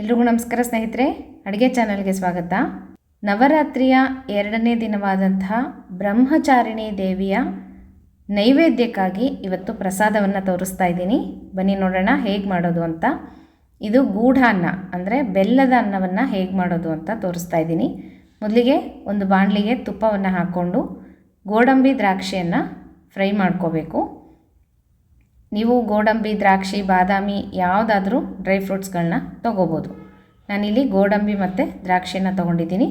ಎಲ್ರಿಗೂ ನಮಸ್ಕಾರ ಸ್ನೇಹಿತರೆ, ಅಡುಗೆ ಚಾನಲ್ಗೆ ಸ್ವಾಗತ. ನವರಾತ್ರಿಯ ಎರಡನೇ ದಿನವಾದಂತಹ ಬ್ರಹ್ಮಚಾರಿಣಿ ದೇವಿಯ ನೈವೇದ್ಯಕ್ಕಾಗಿ ಇವತ್ತು ಪ್ರಸಾದವನ್ನು ತೋರಿಸ್ತಾ ಇದ್ದೀನಿ. ಬನ್ನಿ ನೋಡೋಣ ಹೇಗೆ ಮಾಡೋದು ಅಂತ. ಇದು ಗೂಢಾನ್ನ ಅಂದರೆ ಬೆಲ್ಲದ ಅನ್ನವನ್ನು ಹೇಗೆ ಮಾಡೋದು ಅಂತ ತೋರಿಸ್ತಾ ಇದ್ದೀನಿ. ಮೊದಲಿಗೆ ಒಂದು ಬಾಣಲಿಗೆ ತುಪ್ಪವನ್ನು ಹಾಕ್ಕೊಂಡು ಗೋಡಂಬಿ ದ್ರಾಕ್ಷಿಯನ್ನು ಫ್ರೈ ಮಾಡ್ಕೋಬೇಕು. ನೀವು ಗೋಡಂಬಿ, ದ್ರಾಕ್ಷಿ, ಬಾದಾಮಿ ಯಾವುದಾದ್ರೂ ಡ್ರೈ ಫ್ರೂಟ್ಸ್ಗಳನ್ನ ತೊಗೋಬೋದು. ನಾನಿಲ್ಲಿ ಗೋಡಂಬಿ ಮತ್ತು ದ್ರಾಕ್ಷಿನ ತೊಗೊಂಡಿದ್ದೀನಿ.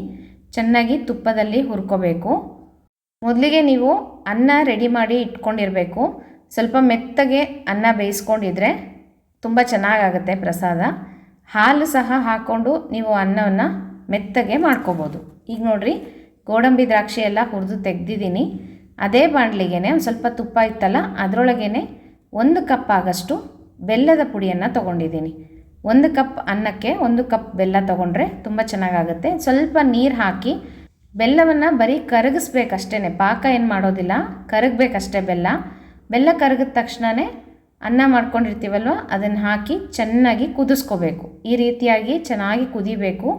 ಚೆನ್ನಾಗಿ ತುಪ್ಪದಲ್ಲಿ ಹುರ್ಕೋಬೇಕು. ಮೊದಲಿಗೆ ನೀವು ಅನ್ನ ರೆಡಿ ಮಾಡಿ ಇಟ್ಕೊಂಡಿರಬೇಕು. ಸ್ವಲ್ಪ ಮೆತ್ತಗೆ ಅನ್ನ ಬೇಯಿಸ್ಕೊಂಡಿದ್ರೆ ತುಂಬ ಚೆನ್ನಾಗಾಗುತ್ತೆ ಪ್ರಸಾದ. ಹಾಲು ಸಹ ಹಾಕ್ಕೊಂಡು ನೀವು ಅನ್ನವನ್ನು ಮೆತ್ತಗೆ ಮಾಡ್ಕೋಬೋದು. ಈಗ ನೋಡಿರಿ, ಗೋಡಂಬಿ, ದ್ರಾಕ್ಷಿ ಎಲ್ಲ ಹುರಿದು ತೆಗೆದಿದ್ದೀನಿ. ಅದೇ ಬಾಣಲಿಗೆ ಒಂದು ಸ್ವಲ್ಪ ತುಪ್ಪ ಇತ್ತಲ್ಲ ಅದರೊಳಗೇ ಒಂದು ಕಪ್ ಆಗಷ್ಟು ಬೆಲ್ಲದ ಪುಡಿಯನ್ನು ತೊಗೊಂಡಿದ್ದೀನಿ. ಒಂದು ಕಪ್ ಅನ್ನಕ್ಕೆ ಒಂದು ಕಪ್ ಬೆಲ್ಲ ತೊಗೊಂಡ್ರೆ ತುಂಬ ಚೆನ್ನಾಗಾಗುತ್ತೆ. ಸ್ವಲ್ಪ ನೀರು ಹಾಕಿ ಬೆಲ್ಲವನ್ನು ಬರೀ ಕರಗಿಸ್ಬೇಕಷ್ಟೇ ಪಾಕ ಏನು ಮಾಡೋದಿಲ್ಲ, ಕರಗಬೇಕಷ್ಟೇ ಬೆಲ್ಲ. ಬೆಲ್ಲ ಕರಗಿದ ತಕ್ಷಣವೇ ಅನ್ನ ಮಾಡ್ಕೊಂಡಿರ್ತೀವಲ್ವ, ಅದನ್ನು ಹಾಕಿ ಚೆನ್ನಾಗಿ ಕುದಿಸ್ಕೋಬೇಕು. ಈ ರೀತಿಯಾಗಿ ಚೆನ್ನಾಗಿ ಕುದಿಬೇಕು.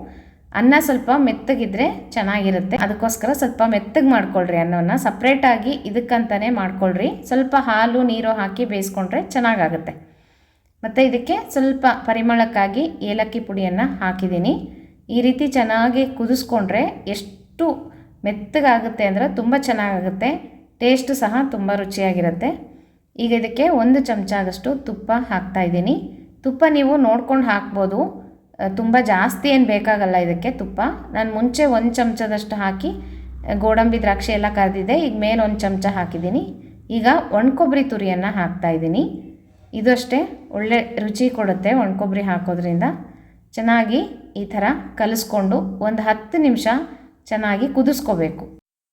ಅನ್ನ ಸ್ವಲ್ಪ ಮೆತ್ತಗಿದ್ರೆ ಚೆನ್ನಾಗಿರುತ್ತೆ. ಅದಕ್ಕೋಸ್ಕರ ಸ್ವಲ್ಪ ಮೆತ್ತಗೆ ಮಾಡ್ಕೊಳ್ರಿ ಅನ್ನವನ್ನು. ಸಪ್ರೇಟಾಗಿ ಇದಕ್ಕಂತಲೇ ಮಾಡ್ಕೊಳ್ರಿ. ಸ್ವಲ್ಪ ಹಾಲು, ನೀರು ಹಾಕಿ ಬೇಯಿಸ್ಕೊಂಡ್ರೆ ಚೆನ್ನಾಗಾಗುತ್ತೆ. ಮತ್ತು ಇದಕ್ಕೆ ಸ್ವಲ್ಪ ಪರಿಮಳಕ್ಕಾಗಿ ಏಲಕ್ಕಿ ಪುಡಿಯನ್ನು ಹಾಕಿದ್ದೀನಿ. ಈ ರೀತಿ ಚೆನ್ನಾಗಿ ಕುದಿಸ್ಕೊಂಡ್ರೆ ಎಷ್ಟು ಮೆತ್ತಗಾಗುತ್ತೆ ಅಂದರೆ ತುಂಬ ಚೆನ್ನಾಗಾಗುತ್ತೆ. ಟೇಸ್ಟ್ ಸಹ ತುಂಬ ರುಚಿಯಾಗಿರುತ್ತೆ. ಈಗ ಇದಕ್ಕೆ ಒಂದು ಚಮಚ ಆಗಷ್ಟು ತುಪ್ಪ ಹಾಕ್ತಾಯಿದ್ದೀನಿ ತುಪ್ಪ ನೀವು ನೋಡ್ಕೊಂಡು ಹಾಕ್ಬೋದು. ತುಂಬ ಜಾಸ್ತಿ ಏನು ಬೇಕಾಗಲ್ಲ ಇದಕ್ಕೆ ತುಪ್ಪ. ನಾನು ಮುಂಚೆ ಒಂದು ಚಮಚದಷ್ಟು ಹಾಕಿ ಗೋಡಂಬಿ ದ್ರಾಕ್ಷಿ ಎಲ್ಲ ಕರೆದಿದ್ದೆ, ಈಗ ಮೇಲೆ ಒಂದು ಚಮಚ ಹಾಕಿದ್ದೀನಿ. ಈಗ ಒಣಕೊಬ್ಬರಿ ತುರಿಯನ್ನು ಹಾಕ್ತಾಯಿದ್ದೀನಿ ಇದು ಅಷ್ಟೇ, ಒಳ್ಳೆ ರುಚಿ ಕೊಡುತ್ತೆ ಒಣಕೊಬ್ಬರಿ ಹಾಕೋದ್ರಿಂದ. ಚೆನ್ನಾಗಿ ಈ ಥರ ಕಲಿಸ್ಕೊಂಡು ಒಂದು ಹತ್ತು ನಿಮಿಷ ಚೆನ್ನಾಗಿ ಕುದಿಸ್ಕೋಬೇಕು.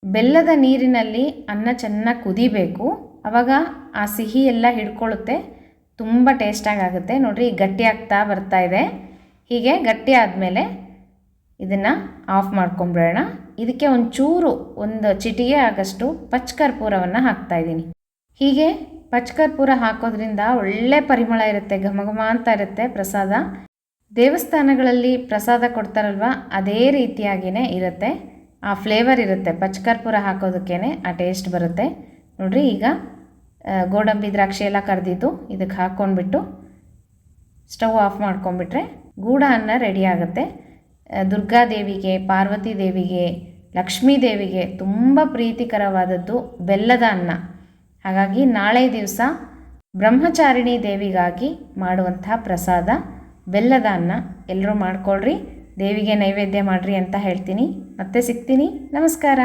ಬೆಲ್ಲದ ನೀರಿನಲ್ಲಿ ಅನ್ನ ಚೆನ್ನಾಗಿ ಕುದಿಬೇಕು. ಆವಾಗ ಆ ಸಿಹಿ ಎಲ್ಲ ಹಿಡ್ಕೊಳ್ಳುತ್ತೆ ತುಂಬ ಟೇಸ್ಟಾಗಿ ಆಗುತ್ತೆ. ನೋಡಿರಿ, ಗಟ್ಟಿ ಆಗ್ತಾ ಬರ್ತಾ ಇದೆ. ಹೀಗೆ ಗಟ್ಟಿ ಆದಮೇಲೆ ಇದನ್ನು ಆಫ್ ಮಾಡ್ಕೊಂಬಿಡೋಣ. ಇದಕ್ಕೆ ಒಂದು ಚೂರು, ಒಂದು ಚಿಟಿಗೆ ಆಗಷ್ಟು ಹಾಕ್ತಾ ಹಾಕ್ತಾಯಿದ್ದೀನಿ ಹೀಗೆ ಪಚ್ಕರ್ಪೂರ ಹಾಕೋದ್ರಿಂದ ಒಳ್ಳೆ ಪರಿಮಳ ಇರುತ್ತೆ, ಘಮ ಘಮ ಅಂತ ಇರುತ್ತೆ ಪ್ರಸಾದ. ದೇವಸ್ಥಾನಗಳಲ್ಲಿ ಪ್ರಸಾದ ಕೊಡ್ತಾರಲ್ವ, ಅದೇ ರೀತಿಯಾಗಿಯೇ ಇರುತ್ತೆ. ಆ ಫ್ಲೇವರ್ ಇರುತ್ತೆ, ಪಚ್ಕರ್ಪೂರ ಹಾಕೋದಕ್ಕೇ ಆ ಟೇಸ್ಟ್ ಬರುತ್ತೆ. ನೋಡಿರಿ ಈಗ ಗೋಡಂಬಿ ದ್ರಾಕ್ಷಿ ಎಲ್ಲ ಕರೆದಿದ್ದು, ಇದಕ್ಕೆ ಹಾಕ್ಕೊಂಡ್ಬಿಟ್ಟು ಸ್ಟವ್ ಆಫ್ ಮಾಡ್ಕೊಂಬಿಟ್ರೆ ಗೂಢ ಅನ್ನ ರೆಡಿ ಆಗುತ್ತೆ. ದುರ್ಗಾದೇವಿಗೆ ಪಾರ್ವತಿ ದೇವಿಗೆ, ಲಕ್ಷ್ಮೀ ದೇವಿಗೆ ತುಂಬ ಪ್ರೀತಿಕರವಾದದ್ದು ಬೆಲ್ಲದ ಅನ್ನ. ಹಾಗಾಗಿ ನಾಳೆ ದಿವಸ ಬ್ರಹ್ಮಚಾರಿಣಿ ದೇವಿಗಾಗಿ ಮಾಡುವಂತಹ ಪ್ರಸಾದ ಬೆಲ್ಲದ ಅನ್ನ. ಎಲ್ಲರೂ ಮಾಡ್ಕೊಳ್ರಿ, ದೇವಿಗೆ ನೈವೇದ್ಯ ಮಾಡಿರಿ ಅಂತ ಹೇಳ್ತೀನಿ. ಮತ್ತೆ ಸಿಗ್ತೀನಿ. ನಮಸ್ಕಾರ.